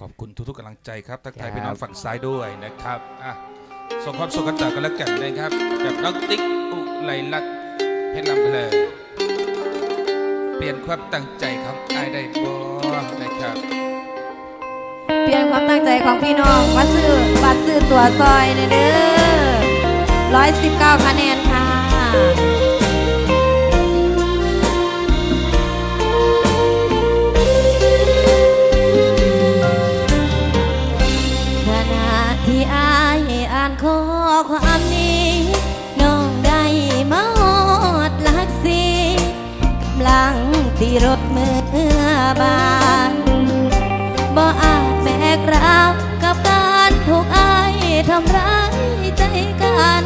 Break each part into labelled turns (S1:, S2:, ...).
S1: ขอบคุณทุกๆกำลังใจครับทักทาย
S2: ครับ
S1: พี่น้องฝั่งซ้ายด้วยนะครับอะส่งความสุขกันต่อกันแล้วกันนะครับกับน้องติ๊กอุไลลักษณ์เพชรลำเพลินเปลี่ยนความตั้งใจของไอ้ายได้บ่นะครับ
S3: เปลี่ยนความตั้งใจของพี่น้องมาซื้อบัตรซื้อตั๋วซอยเด้อร้อยสิบเก้าคะแนน ที่อายอ่านข้อความนี้น้องได้มาฮอดลักสีกำลังที่รถเมื่อบานบ่อาจแบกรับกับการถูกอายทำร้ายใจกัน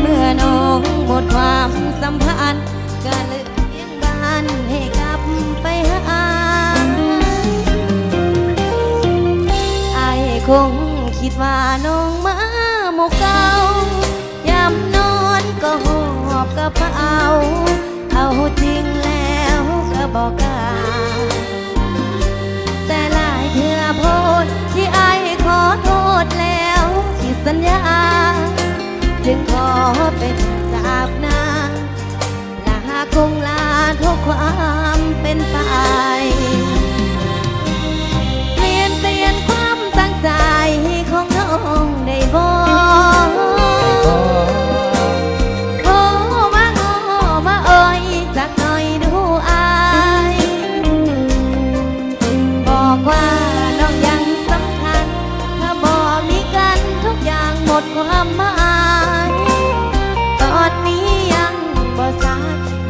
S3: เมื่อน้องหมดความสัมพันธ์ก็เลยเลี้ยงบ้านให้กลับไปหาอายคง ว่าน้องมา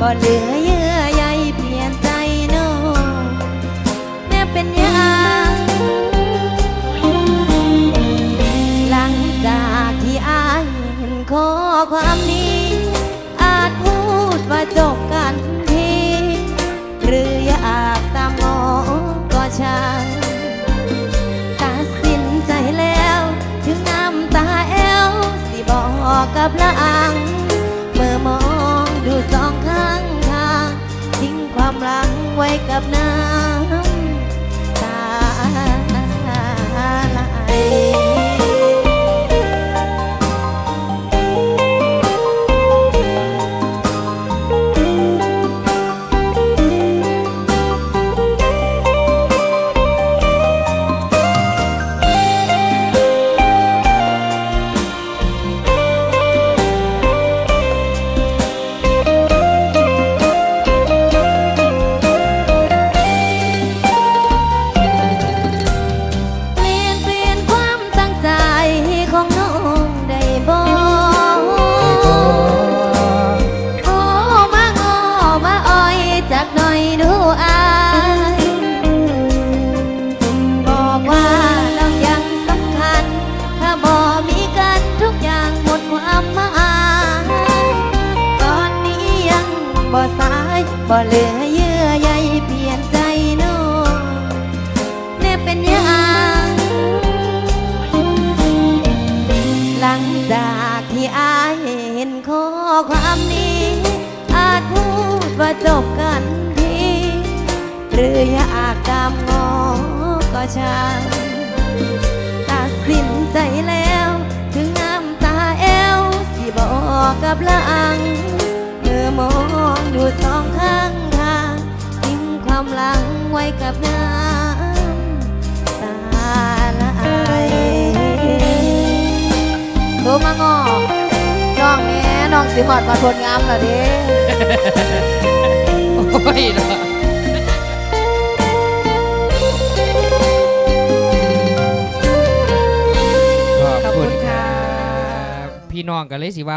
S3: บ่เหลือเยื่อใยเปลี่ยนใจน้องแม่เป็นยังหลังจากที่อายเห็นข้อความนี้ อาจพูดว่าจบกันทีหรืออยากตามงอก็ช่างตัดสินใจแล้ว ถึงน้ำตาแอวสิบอกกับลางเกับน้ำ บ่สายบ่เหลือเยื่อใยเปลี่ยนใจน้องแน่เป็นยังหลังจากที่อายเห็นข้อความนี้ อาจพูดว่าจบกันทีหรืออยากตามงอก็ช่างตัดสินใจแล้ว ถึงน้ำตาแอวสิบอกกับลางเมื่อมองดู สองข้างทางทิ้งความหลังไว้กับน้ำตาละอายโทรมางอน้องแม่น้องสิหอดมาทนงามเหรอเด้
S2: โอ้ยเนาะ
S1: ขอบ
S3: ขอบ
S1: คุ
S3: คุณณ
S1: ค
S3: ค่ะ
S1: รับ
S2: พี่น้องกันเลยสิว่า